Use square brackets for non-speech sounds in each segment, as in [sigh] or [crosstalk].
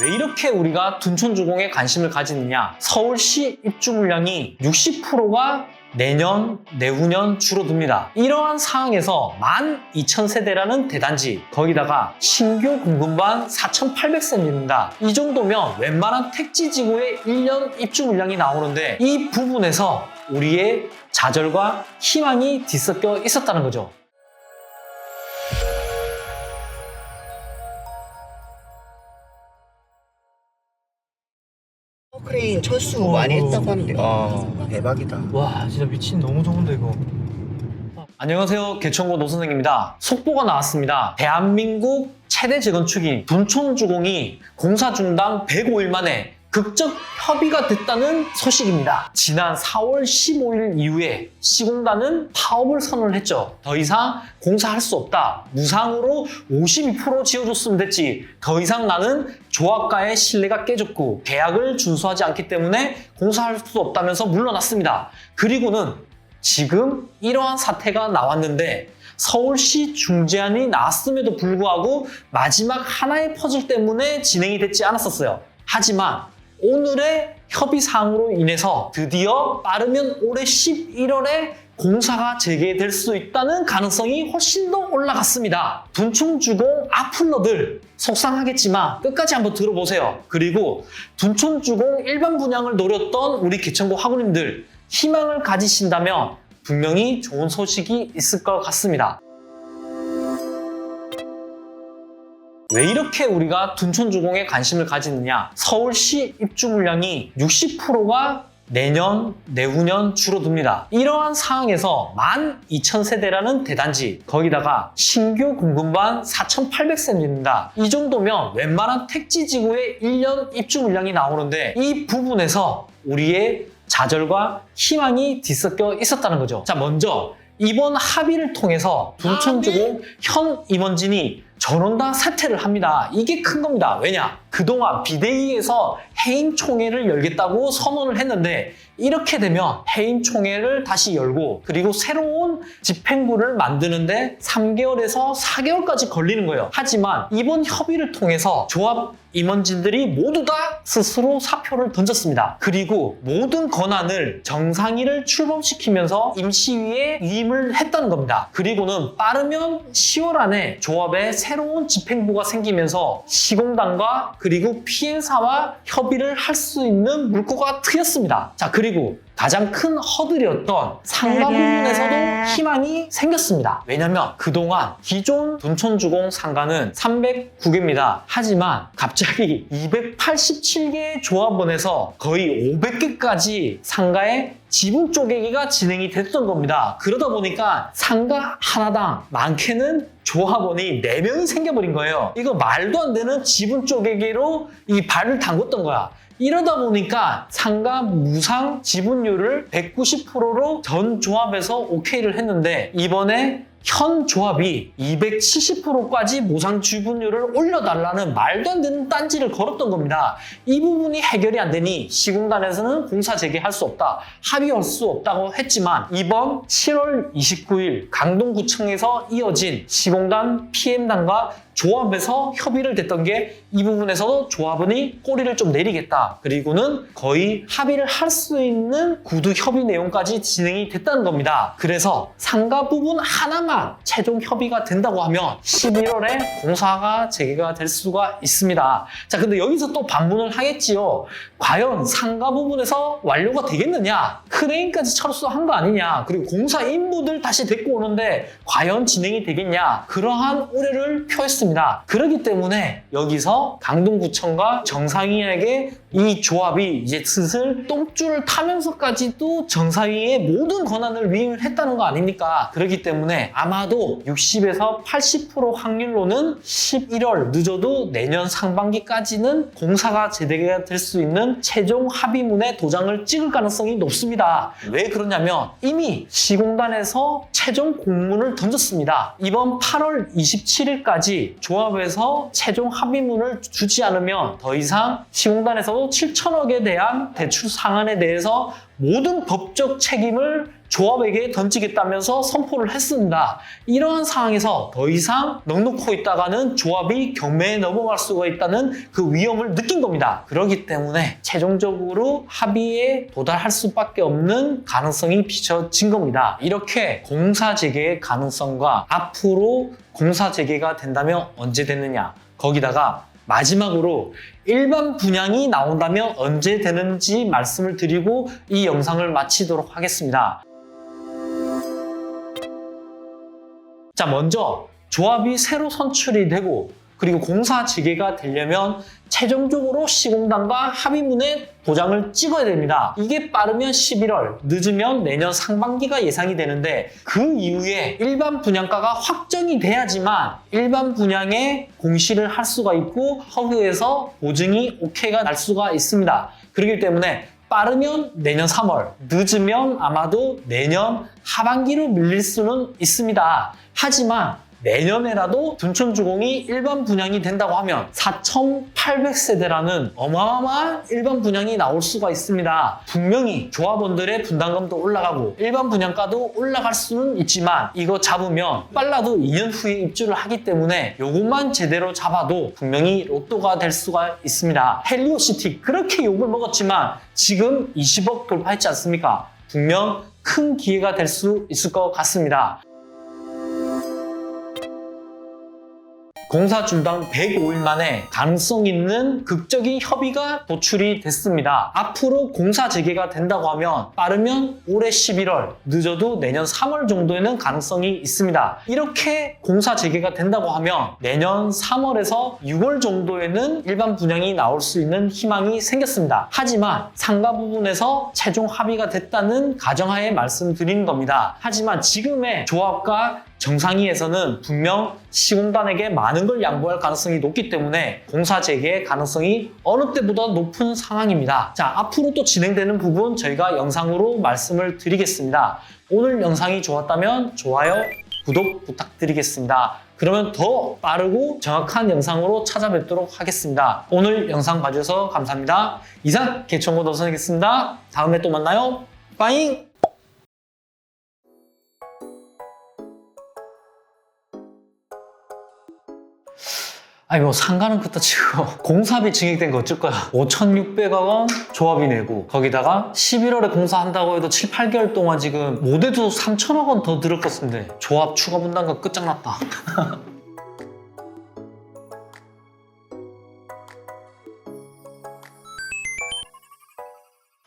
왜 이렇게 우리가 둔촌주공에 관심을 가지느냐? 서울시 입주 물량이 60%가 내년, 내후년 줄어듭니다. 이러한 상황에서 12,000세대라는 대단지, 거기다가 신규 공급만 4,800세입니다. 이 정도면 웬만한 택지 지구의 1년 입주 물량이 나오는데 이 부분에서 우리의 좌절과 희망이 뒤섞여 있었다는 거죠. 크레인 철수 어, 많이 어. 했다고 하는데 아 대박이다 와 진짜 미친 너무 좋은데 이거 안녕하세요. 개천고 노선생입니다. 속보가 나왔습니다. 대한민국 최대 재건축인 둔촌주공이 공사 중단 105일 만에 극적 협의가 됐다는 소식입니다. 지난 4월 15일 이후에 시공단은 파업을 선언을 했죠. 더 이상 공사할 수 없다. 무상으로 52% 지어줬으면 됐지. 더 이상 나는 조합과의 신뢰가 깨졌고 계약을 준수하지 않기 때문에 공사할 수 없다면서 물러났습니다. 그리고는 지금 이러한 사태가 나왔는데 서울시 중재안이 나왔음에도 불구하고 마지막 하나의 퍼즐 때문에 진행이 됐지 않았었어요. 하지만 오늘의 협의 사항으로 인해서 드디어 빠르면 올해 11월에 공사가 재개될 수 있다는 가능성이 훨씬 더 올라갔습니다. 둔촌주공 아플러들 속상하겠지만 끝까지 한번 들어보세요. 그리고 둔촌주공 일반 분양을 노렸던 우리 개천고 학우님들 희망을 가지신다면 분명히 좋은 소식이 있을 것 같습니다. 왜 이렇게 우리가 둔촌주공에 관심을 가지느냐? 서울시 입주 물량이 60%가 내년, 내후년 줄어듭니다. 이러한 상황에서 12,000세대라는 대단지, 거기다가 신규 공급만 4,800세입니다. 이 정도면 웬만한 택지 지구의 1년 입주 물량이 나오는데 이 부분에서 우리의 좌절과 희망이 뒤섞여 있었다는 거죠. 자, 먼저 이번 합의를 통해서 둔촌주공 현 임원진이 전원 다 사퇴를 합니다. 이게 큰 겁니다. 왜냐? 그동안 비대위에서 해임 총회를 열겠다고 선언을 했는데 이렇게 되면 해임 총회를 다시 열고 그리고 새로운 집행부를 만드는데 3개월에서 4개월까지 걸리는 거예요. 하지만 이번 협의를 통해서 조합 임원진들이 모두 다 스스로 사표를 던졌습니다. 그리고 모든 권한을 정상위를 출범시키면서 임시위에 위임을 했다는 겁니다. 그리고는 빠르면 10월 안에 조합에 새 로운 집행부가 생기면서 시공단과 그리고 피해사와 협의를 할 수 있는 물꼬가 트였습니다. 자, 그리고 가장 큰 허들이었던 상가 부분에서도 희망이 생겼습니다. 왜냐면 그동안 기존 둔촌주공 상가는 309개입니다. 하지만 갑자기 287개의 조합원에서 거의 500개까지 상가의 지분 쪼개기가 진행이 됐던 겁니다. 그러다 보니까 상가 하나당 많게는 조합원이 4명이 생겨버린 거예요. 이거 말도 안 되는 지분 쪼개기로 이 발을 담궜던 거야. 이러다 보니까 상가 무상 지분율을 190%로 전 조합에서 오케이를 했는데 이번에 현 조합이 270%까지 무상 지분율을 올려달라는 말도 안 되는 딴지를 걸었던 겁니다. 이 부분이 해결이 안 되니 시공단에서는 공사 재개할 수 없다, 합의할 수 없다고 했지만 이번 7월 29일 강동구청에서 이어진 시공단 PM단과 조합에서 협의를 됐던 게 이 부분에서도 조합원이 꼬리를 좀 내리겠다. 그리고는 거의 합의를 할 수 있는 구두 협의 내용까지 진행이 됐다는 겁니다. 그래서 상가 부분 하나만 최종 협의가 된다고 하면 11월에 공사가 재개가 될 수가 있습니다. 자, 근데 여기서 또 반문을 하겠지요. 과연 상가 부분에서 완료가 되겠느냐? 크레인까지 철수한 거 아니냐? 그리고 공사 인부들 다시 데리고 오는데 과연 진행이 되겠냐? 그러한 우려를 표했습니다. 그렇기 때문에 여기서 강동구청과 정상위에게 이 조합이 이제 슬슬 똥줄을 타면서까지도 정상위의 모든 권한을 위임을 했다는 거 아닙니까? 그렇기 때문에 아마도 60에서 80% 확률로는 11월 늦어도 내년 상반기까지는 공사가 재개가 될 수 있는 최종 합의문에 도장을 찍을 가능성이 높습니다. 왜 그러냐면 이미 시공단에서 최종 공문을 던졌습니다. 이번 8월 27일까지 조합에서 최종 합의문을 주지 않으면 더 이상 시공단에서도 번째로 7천억에 대한 대출 상한에 대해서 모든 법적 책임을 조합에게 던지겠다면서 선포를 했습니다. 이러한 상황에서 더 이상 넉넉고 있다가는 조합이 경매에 넘어갈 수가 있다는 그 위험을 느낀 겁니다. 그렇기 때문에 최종적으로 합의에 도달할 수밖에 없는 가능성이 비춰진 겁니다. 이렇게 공사 재개의 가능성과 앞으로 공사 재개가 된다면 언제 되느냐 거기다가 마지막으로 일반 분양이 나온다면 언제 되는지 말씀을 드리고 이 영상을 마치도록 하겠습니다. 자, 먼저 조합이 새로 선출이 되고 그리고 공사 재개가 되려면 최종적으로 시공단과 합의문에 도장을 찍어야 됩니다. 이게 빠르면 11월, 늦으면 내년 상반기가 예상이 되는데 그 이후에 일반 분양가가 확정이 돼야지만 일반 분양에 공시를 할 수가 있고 허브에서 보증이 오케이가 날 수가 있습니다. 그렇기 때문에 빠르면 내년 3월, 늦으면 아마도 내년 하반기로 밀릴 수는 있습니다. 하지만 내년에라도 둔촌주공이 일반 분양이 된다고 하면 4,800세대라는 어마어마한 일반 분양이 나올 수가 있습니다. 분명히 조합원들의 분담금도 올라가고 일반 분양가도 올라갈 수는 있지만 이거 잡으면 빨라도 2년 후에 입주를 하기 때문에 요것만 제대로 잡아도 분명히 로또가 될 수가 있습니다. 헬리오시티 그렇게 욕을 먹었지만 지금 20억 돌파했지 않습니까? 분명 큰 기회가 될 수 있을 것 같습니다. 공사 중단 105일 만에 가능성 있는 극적인 협의가 도출이 됐습니다. 앞으로 공사 재개가 된다고 하면 빠르면 올해 11월, 늦어도 내년 3월 정도에는 가능성이 있습니다. 이렇게 공사 재개가 된다고 하면 내년 3월에서 6월 정도에는 일반 분양이 나올 수 있는 희망이 생겼습니다. 하지만 상가 부분에서 최종 합의가 됐다는 가정하에 말씀드리는 겁니다. 하지만 지금의 조합과 정상위에서는 분명 시공단에게 많은 걸 양보할 가능성이 높기 때문에 공사 재개의 가능성이 어느 때보다 높은 상황입니다. 자, 앞으로 또 진행되는 부분 저희가 영상으로 말씀을 드리겠습니다. 오늘 영상이 좋았다면 좋아요, 구독 부탁드리겠습니다. 그러면 더 빠르고 정확한 영상으로 찾아뵙도록 하겠습니다. 오늘 영상 봐주셔서 감사합니다. 이상 개천고 노선이겠습니다. 다음에 또 만나요. 빠잉! 아니 뭐 상가는 그따 치고. [laughs] 공사비 증액된 거 어쩔 거야? 5,600억 원 조합이 내고 거기다가 11월에 공사한다고 해도 7, 8개월 동안 지금 못해도 3천억 원더 것인데. 조합 추가 분담금 끝장났다. [laughs]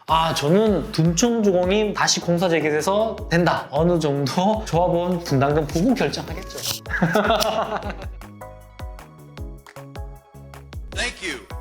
아 저는 둔촌주공이 다시 공사 재개돼서 된다. 어느 정도 조합원 분담금 부분 결정하겠죠 [laughs] Thank you.